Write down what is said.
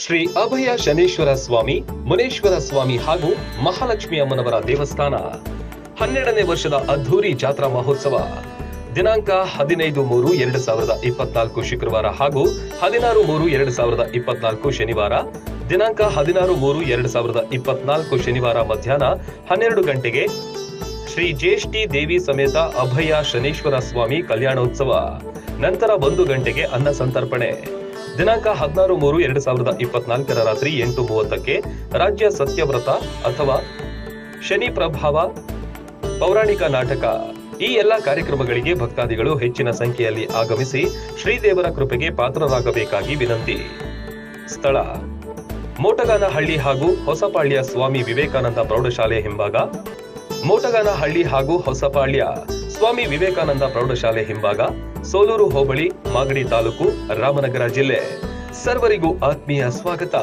ಶ್ರೀ ಅಭಯ ಶನೇಶ್ವರ ಸ್ವಾಮಿ, ಮುನೇಶ್ವರ ಸ್ವಾಮಿ ಹಾಗೂ ಮಹಾಲಕ್ಷ್ಮಿ ಅಮ್ಮನವರ ದೇವಸ್ಥಾನ. ಹನ್ನೆರಡನೇ ವರ್ಷದ ಅದ್ಧೂರಿ ಜಾತ್ರಾ ಮಹೋತ್ಸವ. ದಿನಾಂಕ ಹದಿನೈದು ಮೂರು ಎರಡು ಸಾವಿರದ ಇಪ್ಪತ್ನಾಲ್ಕು ಶುಕ್ರವಾರ ಹಾಗೂ ಹದಿನಾರು ಮೂರು ಎರಡು ಸಾವಿರದ ಇಪ್ಪತ್ನಾಲ್ಕು ಶನಿವಾರ. ದಿನಾಂಕ ಹದಿನಾರು ಮೂರು ಎರಡು ಸಾವಿರದ ಇಪ್ಪತ್ನಾಲ್ಕು ಶನಿವಾರ ಮಧ್ಯಾಹ್ನ ಹನ್ನೆರಡು ಗಂಟೆಗೆ ಶ್ರೀ ಜ್ಯೇಷ್ಠಿ ದೇವಿ ಸಮೇತ ಅಭಯ ಶನೇಶ್ವರ ಸ್ವಾಮಿ ಕಲ್ಯಾಣೋತ್ಸವ. ನಂತರ ಒಂದು ಗಂಟೆಗೆ ಅನ್ನ ಸಂತರ್ಪಣೆ. ದಿನಾಂಕ ಹದಿನಾರು ಮೂರು ಎರಡು ಸಾವಿರದ ಇಪ್ಪತ್ನಾಲ್ಕರ ರಾತ್ರಿ ಎಂಟು ಮೂವತ್ತಕ್ಕೆ ರಾಜ್ಯ ಸತ್ಯವ್ರತ ಅಥವಾ ಶನಿ ಪ್ರಭಾವ ಪೌರಾಣಿಕ ನಾಟಕ. ಈ ಎಲ್ಲ ಕಾರ್ಯಕ್ರಮಗಳಿಗೆ ಭಕ್ತಾದಿಗಳು ಹೆಚ್ಚಿನ ಸಂಖ್ಯೆಯಲ್ಲಿ ಆಗಮಿಸಿ ಶ್ರೀದೇವರ ಕೃಪೆಗೆ ಪಾತ್ರರಾಗಬೇಕಾಗಿ ವಿನಂತಿ. ಸ್ಥಳ. ಮೋಟಗಾನಹಳ್ಳಿ ಹಾಗೂ ಹೊಸಪಾಳ್ಯ ಸ್ವಾಮಿ ವಿವೇಕಾನಂದ ಪ್ರೌಢಶಾಲೆ ಹಿಂಭಾಗ. ಮೋಟಗಾನಹಳ್ಳಿ ಹಾಗೂ ಹೊಸಪಾಳ್ಯ. ಸ್ವಾಮಿ ವಿವೇಕಾನಂದ ಪ್ರೌಢಶಾಲೆ ಹಿಂಭಾಗ, ಸೋಲೂರು ಹೋಬಳಿ, ಮಾಗಡಿ ತಾಲೂಕು, ರಾಮನಗರ ಜಿಲ್ಲೆ. ಸರ್ವರಿಗೂ ಆತ್ಮೀಯ ಸ್ವಾಗತ.